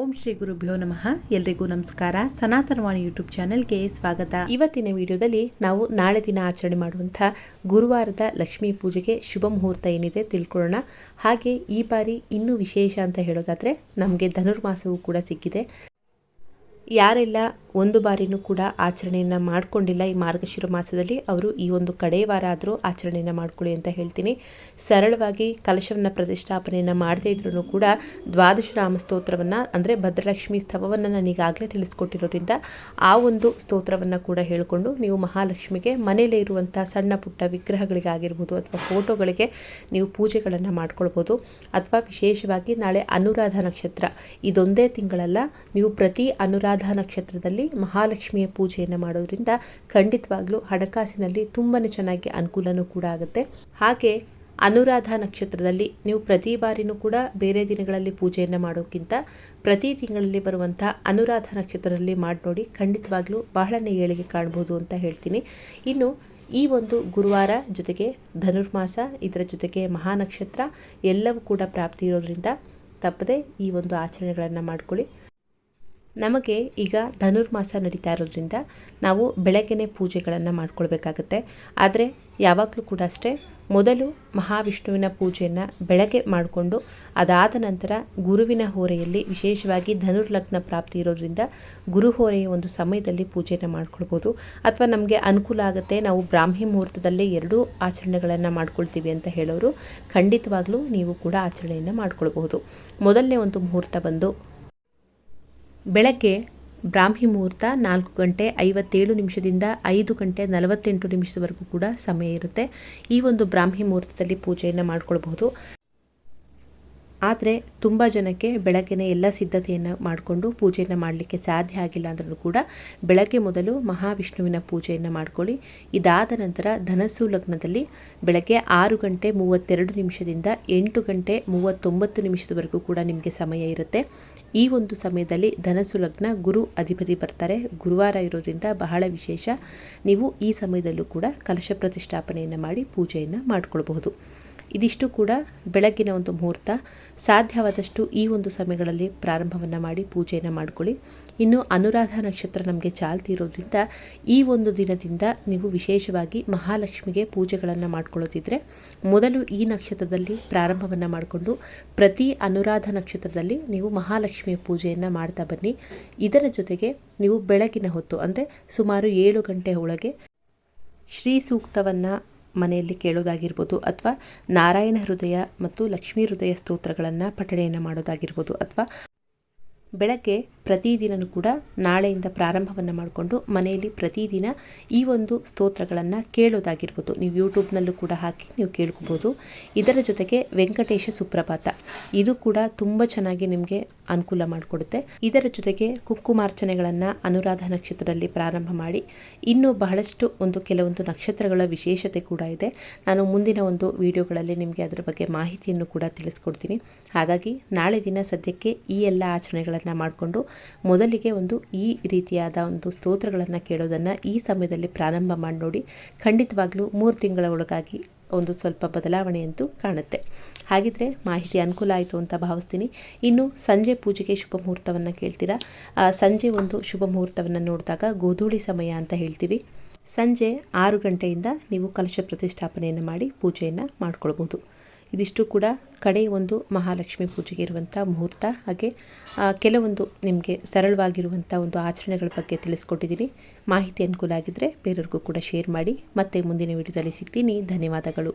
ಓಂ ಶ್ರೀ ಗುರುಭ್ಯೋ ನಮಃ. ಎಲ್ರಿಗೂ ನಮಸ್ಕಾರ. ಸನಾತನವಾಣಿ ಯೂಟ್ಯೂಬ್ ಚಾನೆಲ್ಗೆ ಸ್ವಾಗತ. ಇವತ್ತಿನ ವಿಡಿಯೋದಲ್ಲಿ ನಾವು ನಾಳೆ ದಿನ ಆಚರಣೆ ಮಾಡುವಂಥ ಗುರುವಾರದ ಲಕ್ಷ್ಮೀ ಪೂಜೆಗೆ ಶುಭ ಮುಹೂರ್ತ ಏನಿದೆ ತಿಳ್ಕೊಳ್ಳೋಣ. ಹಾಗೆ ಈ ಬಾರಿ ಇನ್ನೂ ವಿಶೇಷ ಅಂತ ಹೇಳೋದಾದರೆ ನಮಗೆ ಧನುರ್ಮಾಸವೂ ಕೂಡ ಸಿಕ್ಕಿದೆ. ಯಾರೆಲ್ಲ ಒಂದು ಬಾರಿನೂ ಕೂಡ ಆಚರಣೆಯನ್ನು ಮಾಡಿಕೊಂಡಿಲ್ಲ ಈ ಮಾರ್ಗಶಿರ ಮಾಸದಲ್ಲಿ, ಅವರು ಈ ಒಂದು ಕಡೆ ವಾರ ಆದರೂ ಆಚರಣೆಯನ್ನು ಮಾಡ್ಕೊಳ್ಳಿ ಅಂತ ಹೇಳ್ತೀನಿ. ಸರಳವಾಗಿ ಕಲಶವನ್ನು ಪ್ರತಿಷ್ಠಾಪನೆಯನ್ನು ಮಾಡದೇ ಇದ್ರೂ ಕೂಡ ದ್ವಾದಶ ರಾಮ ಸ್ತೋತ್ರವನ್ನು ಅಂದರೆ ಭದ್ರಲಕ್ಷ್ಮಿ ಸ್ತವವನ್ನು ನಾನು ಈಗಾಗಲೇ ತಿಳಿಸ್ಕೊಟ್ಟಿರೋದ್ರಿಂದ ಆ ಒಂದು ಸ್ತೋತ್ರವನ್ನು ಕೂಡ ಹೇಳಿಕೊಂಡು ನೀವು ಮಹಾಲಕ್ಷ್ಮಿಗೆ ಮನೆಯಲ್ಲೇ ಇರುವಂಥ ಸಣ್ಣ ಪುಟ್ಟ ವಿಗ್ರಹಗಳಿಗಾಗಿರ್ಬೋದು ಅಥವಾ ಫೋಟೋಗಳಿಗೆ ನೀವು ಪೂಜೆಗಳನ್ನು ಮಾಡ್ಕೊಳ್ಬೋದು. ಅಥವಾ ವಿಶೇಷವಾಗಿ ನಾಳೆ ಅನುರಾಧ ನಕ್ಷತ್ರ, ಇದೊಂದೇ ತಿಂಗಳಲ್ಲ, ನೀವು ಪ್ರತಿ ಅನುರಾಧ ನಕ್ಷತ್ರದಲ್ಲಿ ಮಹಾಲಕ್ಷ್ಮಿಯ ಪೂಜೆಯನ್ನು ಮಾಡೋದ್ರಿಂದ ಖಂಡಿತವಾಗ್ಲೂ ಹಣಕಾಸಿನಲ್ಲಿ ತುಂಬಾ ಚೆನ್ನಾಗಿ ಅನುಕೂಲನೂ ಕೂಡ ಆಗುತ್ತೆ. ಹಾಗೆ ಅನುರಾಧ ನಕ್ಷತ್ರದಲ್ಲಿ ನೀವು ಪ್ರತಿ ಬಾರಿನೂ ಕೂಡ ಬೇರೆ ದಿನಗಳಲ್ಲಿ ಪೂಜೆಯನ್ನು ಮಾಡೋಕ್ಕಿಂತ ಪ್ರತಿ ತಿಂಗಳಲ್ಲಿ ಬರುವಂಥ ಅನುರಾಧ ನಕ್ಷತ್ರದಲ್ಲಿ ಮಾಡಿ ನೋಡಿ ಖಂಡಿತವಾಗ್ಲೂ ಬಹಳನೇ ಏಳಿಗೆ ಕಾಣ್ಬೋದು ಅಂತ ಹೇಳ್ತೀನಿ. ಇನ್ನು ಈ ಒಂದು ಗುರುವಾರ ಜೊತೆಗೆ ಧನುರ್ಮಾಸ, ಇದರ ಜೊತೆಗೆ ಮಹಾನಕ್ಷತ್ರ ಎಲ್ಲವೂ ಕೂಡ ಪ್ರಾಪ್ತಿ ಇರೋದ್ರಿಂದ ತಪ್ಪದೆ ಈ ಒಂದು ಆಚರಣೆಗಳನ್ನು ಮಾಡ್ಕೊಳ್ಳಿ. ನಮಗೆ ಈಗ ಧನುರ್ಮಾಸ ನಡೀತಾ ಇರೋದ್ರಿಂದ ನಾವು ಬೆಳಗ್ಗೆನೇ ಪೂಜೆಗಳನ್ನು ಮಾಡ್ಕೊಳ್ಬೇಕಾಗತ್ತೆ. ಆದರೆ ಯಾವಾಗಲೂ ಕೂಡ ಅಷ್ಟೇ, ಮೊದಲು ಮಹಾವಿಷ್ಣುವಿನ ಪೂಜೆಯನ್ನು ಬೆಳಗ್ಗೆ ಮಾಡಿಕೊಂಡು ಅದಾದ ನಂತರ ಗುರುವಿನ ಹೊರೆಯಲ್ಲಿ ವಿಶೇಷವಾಗಿ ಧನುರ್ಲಗ್ನ ಪ್ರಾಪ್ತಿ ಇರೋದ್ರಿಂದ ಗುರು ಹೊರೆಯ ಒಂದು ಸಮಯದಲ್ಲಿ ಪೂಜೆಯನ್ನು ಮಾಡ್ಕೊಳ್ಬೋದು. ಅಥವಾ ನಮಗೆ ಅನುಕೂಲ ಆಗುತ್ತೆ, ನಾವು ಬ್ರಾಹ್ಮಿ ಮುಹೂರ್ತದಲ್ಲೇ ಎರಡೂ ಆಚರಣೆಗಳನ್ನು ಮಾಡ್ಕೊಳ್ತೀವಿ ಅಂತ ಹೇಳೋರು ಖಂಡಿತವಾಗ್ಲೂ ನೀವು ಕೂಡ ಆಚರಣೆಯನ್ನು ಮಾಡ್ಕೊಳ್ಬಹುದು. ಮೊದಲನೇ ಒಂದು ಮುಹೂರ್ತ ಬಂದು ಬೆಳಗ್ಗೆ ಬ್ರಾಹ್ಮಿ ಮುಹೂರ್ತ ನಾಲ್ಕು ಗಂಟೆ ಐವತ್ತೇಳು ನಿಮಿಷದಿಂದ ಐದು ಗಂಟೆ ನಲವತ್ತೆಂಟು ನಿಮಿಷದವರೆಗೂ ಕೂಡ ಸಮಯ ಇರುತ್ತೆ. ಈ ಒಂದು ಬ್ರಾಹ್ಮಿ ಮುಹೂರ್ತದಲ್ಲಿ ಪೂಜೆಯನ್ನು ಮಾಡ್ಕೊಳ್ಬಹುದು. ಆದರೆ ತುಂಬ ಜನಕ್ಕೆ ಬೆಳಗ್ಗೆನೇ ಎಲ್ಲ ಸಿದ್ಧತೆಯನ್ನು ಮಾಡಿಕೊಂಡು ಪೂಜೆಯನ್ನು ಮಾಡಲಿಕ್ಕೆ ಸಾಧ್ಯ ಆಗಿಲ್ಲ ಅಂದ್ರೂ ಕೂಡ ಬೆಳಗ್ಗೆ ಮೊದಲು ಮಹಾವಿಷ್ಣುವಿನ ಪೂಜೆಯನ್ನು ಮಾಡ್ಕೊಳ್ಳಿ. ಇದಾದ ನಂತರ ಧನಸ್ಸು ಲಗ್ನದಲ್ಲಿ ಬೆಳಗ್ಗೆ ಆರು ಗಂಟೆ ಮೂವತ್ತೆರಡು ನಿಮಿಷದಿಂದ ಎಂಟು ಗಂಟೆ ಮೂವತ್ತೊಂಬತ್ತು ನಿಮಿಷದವರೆಗೂ ಕೂಡ ನಿಮಗೆ ಸಮಯ ಇರುತ್ತೆ. ಈ ಒಂದು ಸಮಯದಲ್ಲಿ ಧನಸ್ಸು ಲಗ್ನ ಗುರು ಅಧಿಪತಿ ಬರ್ತಾರೆ. ಗುರುವಾರ ಇರೋದ್ರಿಂದ ಬಹಳ ವಿಶೇಷ. ನೀವು ಈ ಸಮಯದಲ್ಲೂ ಕೂಡ ಕಲಶ ಪ್ರತಿಷ್ಠಾಪನೆಯನ್ನು ಮಾಡಿ ಪೂಜೆಯನ್ನು ಮಾಡಿಕೊಳ್ಬಹುದು. ಇದಿಷ್ಟು ಕೂಡ ಬೆಳಗ್ಗಿನ ಒಂದು ಮುಹೂರ್ತ. ಸಾಧ್ಯವಾದಷ್ಟು ಈ ಒಂದು ಸಮಯಗಳಲ್ಲಿ ಪ್ರಾರಂಭವನ್ನು ಮಾಡಿ ಪೂಜೆಯನ್ನು ಮಾಡ್ಕೊಳ್ಳಿ. ಇನ್ನು ಅನುರಾಧ ನಕ್ಷತ್ರ ನಮಗೆ ಚಾಲ್ತಿ ಇರೋದ್ರಿಂದ ಈ ಒಂದು ದಿನದಿಂದ ನೀವು ವಿಶೇಷವಾಗಿ ಮಹಾಲಕ್ಷ್ಮಿಗೆ ಪೂಜೆಗಳನ್ನು ಮಾಡ್ಕೊಳ್ಳೋದಿದ್ರೆ ಮೊದಲು ಈ ನಕ್ಷತ್ರದಲ್ಲಿ ಪ್ರಾರಂಭವನ್ನು ಮಾಡಿಕೊಂಡು ಪ್ರತಿ ಅನುರಾಧ ನಕ್ಷತ್ರದಲ್ಲಿ ನೀವು ಮಹಾಲಕ್ಷ್ಮಿಯ ಪೂಜೆಯನ್ನು ಮಾಡ್ತಾ ಬನ್ನಿ. ಇದರ ಜೊತೆಗೆ ನೀವು ಬೆಳಗಿನ ಹೊತ್ತು ಅಂದರೆ ಸುಮಾರು ಏಳು ಗಂಟೆ ಒಳಗೆ ಶ್ರೀ ಸೂಕ್ತವನ್ನು ಮನೆಯಲ್ಲಿ ಕೇಳೋದಾಗಿರ್ಬೋದು ಅಥವಾ ನಾರಾಯಣ ಹೃದಯ ಮತ್ತು ಲಕ್ಷ್ಮೀ ಹೃದಯ ಸ್ತೋತ್ರಗಳನ್ನು ಪಠಣೆಯನ್ನು ಮಾಡೋದಾಗಿರ್ಬೋದು ಅಥವಾ ಬೆಳಗ್ಗೆ ಪ್ರತಿದಿನವೂ ಕೂಡ ನಾಳೆಯಿಂದ ಪ್ರಾರಂಭವನ್ನು ಮಾಡಿಕೊಂಡು ಮನೆಯಲ್ಲಿ ಪ್ರತಿದಿನ ಈ ಒಂದು ಸ್ತೋತ್ರಗಳನ್ನು ಕೇಳೋದಾಗಿರ್ಬೋದು. ನೀವು ಯೂಟ್ಯೂಬ್ನಲ್ಲೂ ಕೂಡ ಹಾಕಿ ನೀವು ಕೇಳ್ಕೊಬೋದು. ಇದರ ಜೊತೆಗೆ ವೆಂಕಟೇಶ ಸುಪ್ರಭಾತ. ಇದು ಕೂಡ ತುಂಬ ಚೆನ್ನಾಗಿ ನಿಮಗೆ ಅನುಕೂಲ ಮಾಡಿಕೊಡುತ್ತೆ. ಇದರ ಜೊತೆಗೆ ಕುಂಕುಮಾರ್ಚನೆಗಳನ್ನು ಅನುರಾಧ ನಕ್ಷತ್ರದಲ್ಲಿ ಪ್ರಾರಂಭ ಮಾಡಿ, ಇನ್ನೂ ಬಹಳಷ್ಟು ಒಂದು ಕೆಲವೊಂದು ನಕ್ಷತ್ರಗಳ ವಿಶೇಷತೆ ಕೂಡ ಇದೆ. ನಾನು ಮುಂದಿನ ಒಂದು ವಿಡಿಯೋಗಳಲ್ಲಿ ನಿಮಗೆ ಅದರ ಬಗ್ಗೆ ಮಾಹಿತಿಯನ್ನು ಕೂಡ ತಿಳಿಸ್ಕೊಡ್ತೀನಿ. ಹಾಗಾಗಿ ನಾಳೆ ದಿನ ಸದ್ಯಕ್ಕೆ ಈ ಎಲ್ಲ ಆಚರಣೆಗಳನ್ನು ಮಾಡಿಕೊಂಡು ಮೊದಲಿಗೆ ಒಂದು ಈ ರೀತಿಯಾದ ಒಂದು ಸ್ತೋತ್ರಗಳನ್ನು ಕೇಳೋದನ್ನು ಈ ಸಮಯದಲ್ಲಿ ಪ್ರಾರಂಭ ಮಾಡಿ ನೋಡಿ. ಖಂಡಿತವಾಗ್ಲೂ ಮೂರು ತಿಂಗಳ ಒಳಗಾಗಿ ಒಂದು ಸ್ವಲ್ಪ ಬದಲಾವಣೆ ಅಂತೂ ಕಾಣುತ್ತೆ. ಹಾಗಿದ್ರೆ ಮಾಹಿತಿ ಅನುಕೂಲ ಆಯಿತು ಅಂತ ಭಾವಿಸ್ತೀನಿ. ಇನ್ನು ಸಂಜೆ ಪೂಜೆಗೆ ಶುಭ ಮುಹೂರ್ತವನ್ನು ಕೇಳ್ತೀರಾ? ಸಂಜೆ ಒಂದು ಶುಭ ಮುಹೂರ್ತವನ್ನು ನೋಡಿದಾಗ ಗೋಧೂಳಿ ಸಮಯ ಅಂತ ಹೇಳ್ತೀವಿ. ಸಂಜೆ ಆರು ಗಂಟೆಯಿಂದ ನೀವು ಕಲಶ ಪ್ರತಿಷ್ಠಾಪನೆಯನ್ನು ಮಾಡಿ ಪೂಜೆಯನ್ನು ಮಾಡ್ಕೊಳ್ಬೋದು. ಇದಿಷ್ಟು ಕೂಡ ಕಡೆ ಒಂದು ಮಹಾಲಕ್ಷ್ಮಿ ಪೂಜೆಗೆ ಇರುವಂಥ ಮುಹೂರ್ತ. ಹಾಗೆ ಕೆಲವೊಂದು ನಿಮಗೆ ಸರಳವಾಗಿರುವಂಥ ಒಂದು ಆಚರಣೆಗಳ ಬಗ್ಗೆ ತಿಳಿಸ್ಕೊಟ್ಟಿದ್ದೀನಿ. ಮಾಹಿತಿ ಅನುಕೂಲ ಆಗಿದ್ದರೆ ಬೇರೆಯವ್ರಿಗೂ ಕೂಡ ಶೇರ್ ಮಾಡಿ. ಮತ್ತೆ ಮುಂದಿನ ವಿಡಿಯೋದಲ್ಲಿ ಸಿಗ್ತೀನಿ. ಧನ್ಯವಾದಗಳು.